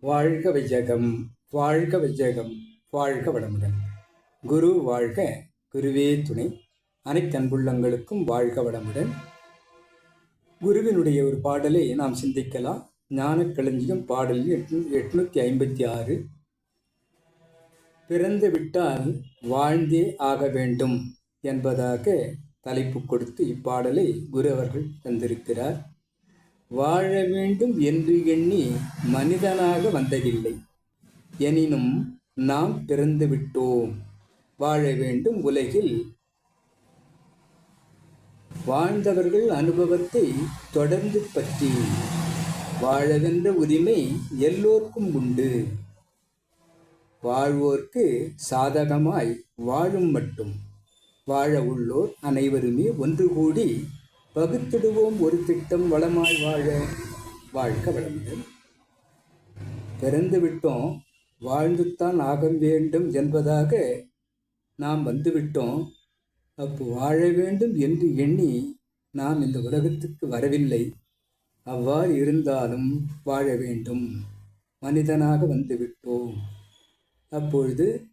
வாழ்க விஜயகம் வாழ்க விஜயகம் வாழ்க வளமுடன். குரு வாழ்க குருவே துணை. அனைத்து அன்புள்ளங்களுக்கும் வாழ்க வளமுடன். குருவினுடைய ஒரு பாடலை நாம் சிந்திக்கலாம். ஞான களஞ்சியம் பாடல் எட்நூ எட்நூற்றி ஐம்பத்தி ஆறு. பிறந்து விட்டால் வாழ்ந்தே ஆக வேண்டும் என்பதாக தலைப்பு கொடுத்து இப்பாடலை குரு அவர்கள் தந்திருக்கிறார். வாழ வேண்டும் என்று எண்ணி மனிதனாக வந்ததில்லை. எனினும் நாம் பிறந்து விட்டோம். வாழ வேண்டும் உலகில். வாழ்ந்தவர்கள் அனுபவத்தை தொடர்ந்து பற்றி வாழவென்ற உரிமை எல்லோருக்கும் உண்டு. வாழ்வோர்க்கு சாதகமாய் வாழும் மட்டும். வாழ உள்ளோர் அனைவருமே ஒன்று கூடி பகுத்திடுவோம் ஒரு திட்டம் வளமாய் வாழ. வாழ்க்க வளமுடன். பிறந்து விட்டோம் வாழ்ந்துத்தான் ஆக வேண்டும் என்பதாக நாம் வந்துவிட்டோம். அப்போ வாழ வேண்டும் என்று எண்ணி நாம் இந்த உலகத்துக்கு வரவில்லை. அவ்வாறு இருந்தாலும் வாழ வேண்டும். மனிதனாக வந்துவிட்டோம். அப்பொழுது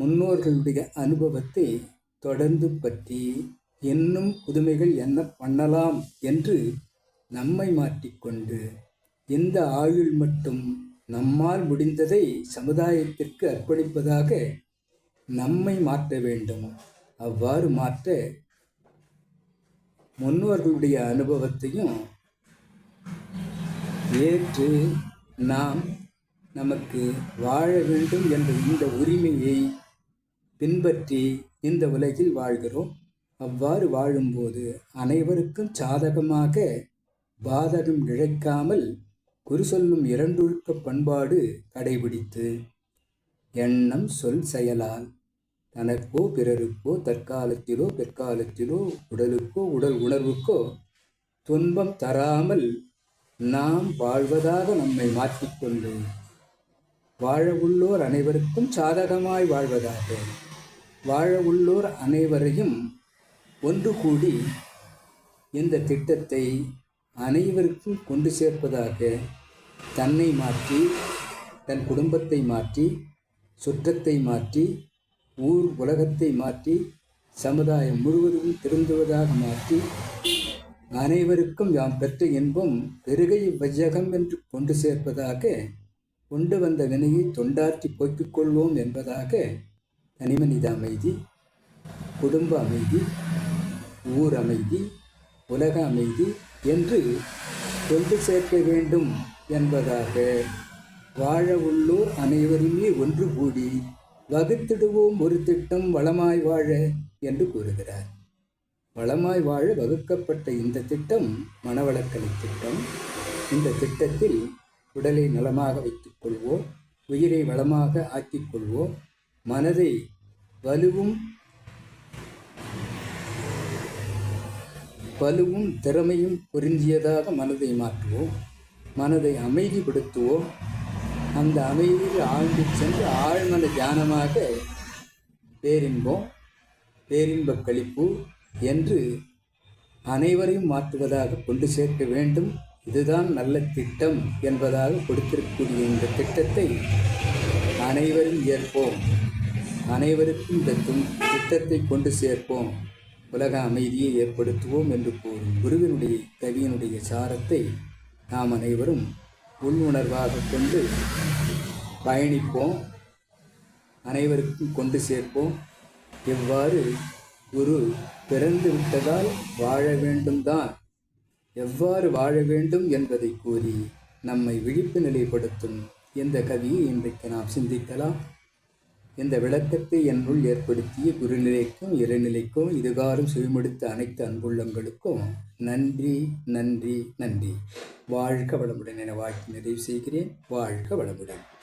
முன்னோர்களுடைய அனுபவத்தை தொடர்ந்து பற்றி இன்னும் புதுமைகள் என்ன பண்ணலாம் என்று நம்மை மாற்றிக்கொண்டு இந்த ஆயுள் மட்டும் நம்மால் முடிந்ததை சமுதாயத்திற்கு அர்ப்பணிப்பதாக நம்மை மாற்ற வேண்டும். அவ்வாறு மாற்ற முன்னோர்களுடைய அனுபவத்தையும் ஏற்று நாம் நமக்கு வாழ வேண்டும் என்ற இந்த உரிமையை பின்பற்றி இந்த உலகில் வாழ்கிறோம். அவ்வாறு வாழும்போது அனைவருக்கும் சாதகமாக பாதகம் இழைக்காமல் குறி சொல்லும் இரண்டொழுக்க பண்பாடு கடைபிடித்து எண்ணம் சொல் செயலால் தனக்கோ பிறருக்கோ தற்காலத்திலோ பிற்காலத்திலோ உடலுக்கோ உடல் உணர்வுக்கோ துன்பம் தராமல் நாம் வாழ்வதாக நம்மை மாற்றிக்கொண்டு வாழ உள்ளோர் அனைவருக்கும் சாதகமாய் வாழ்வதாக வாழ உள்ளோர் அனைவரையும் ஒன்று கூடி இந்த திட்டத்தை அனைவருக்கும் கொண்டு சேர்ப்பதாக தன்னை மாற்றி தன் குடும்பத்தை மாற்றி சுற்றத்தை மாற்றி ஊர் உலகத்தை மாற்றி சமுதாயம் முழுவதும் திருந்துவதாக மாற்றி அனைவருக்கும் யாம் பெற்ற இன்பம் பெருகை வஜகம் என்று கொண்டு சேர்ப்பதாக கொண்டு வந்த வினையை தொண்டாற்றி போக்கிக் கொள்வோம் என்பதாக தனிமனித அமைதி குடும்ப அமைதி ஊர் அமைதி உலக அமைதி என்று கொண்டு சேர்க்க வேண்டும் என்பதாக. வாழ உள்ளோர் அனைவருமே ஒன்று கூடி வகுத்திடுவோம் ஒரு திட்டம் வளமாய் வாழ என்று கூறுகிறார். வளமாய் வாழ வகுக்கப்பட்ட இந்த திட்டம் மனவளக்கலை திட்டம். இந்த திட்டத்தில் உடலை நலமாக வைத்துக் கொள்வோம் உயிரை வளமாக ஆக்கிக் கொள்வோம் மனதை வலுவும் வலுவும் திறமையும் பொருந்தியதாக மனதை மாற்றுவோம். மனதை அமைதிப்படுத்துவோம். அந்த அமைதியில் ஆழ்ந்து சென்று ஆழ்மன தியானமாக பேரின்பம் பேரின்ப கழிப்பு என்று அனைவரையும் மாற்றுவதாக கொண்டு சேர்க்க வேண்டும். இதுதான் நல்ல திட்டம் என்பதாக கொடுத்திருக்கக்கூடிய இந்த திட்டத்தை அனைவரும் ஏற்போம். அனைவருக்கும் இந்த திட்டத்தை கொண்டு சேர்ப்போம். உலக அமைதியை ஏற்படுத்துவோம் என்று கூறும் குருவினுடைய கவியினுடைய சாரத்தை நாம் அனைவரும் உள்ளுணர்வாக கொண்டு பயணிப்போம். அனைவருக்கும் கொண்டு சேர்ப்போம். எவ்வாறு? குரு பிறந்து விட்டதால் வாழ வேண்டும் தான் எவ்வாறு வாழ வேண்டும் என்பதை கூறி நம்மை விழிப்பு நிலைப்படுத்தும். இந்த கவியை இன்றைக்கு நாம் சிந்திக்கலாம். இந்த விளக்கத்தை என்னுள் ஏற்படுத்திய குருநிலைக்கும் இறைநிலைக்கும் இதுகாரும் சுயமெடுத்த அனைத்து அன்புள்ளங்களுக்கும் நன்றி நன்றி நன்றி. வாழ்க வளமுடன் என வாழ்த்து நிறைவு செய்கிறேன். வாழ்க வளமுடன்.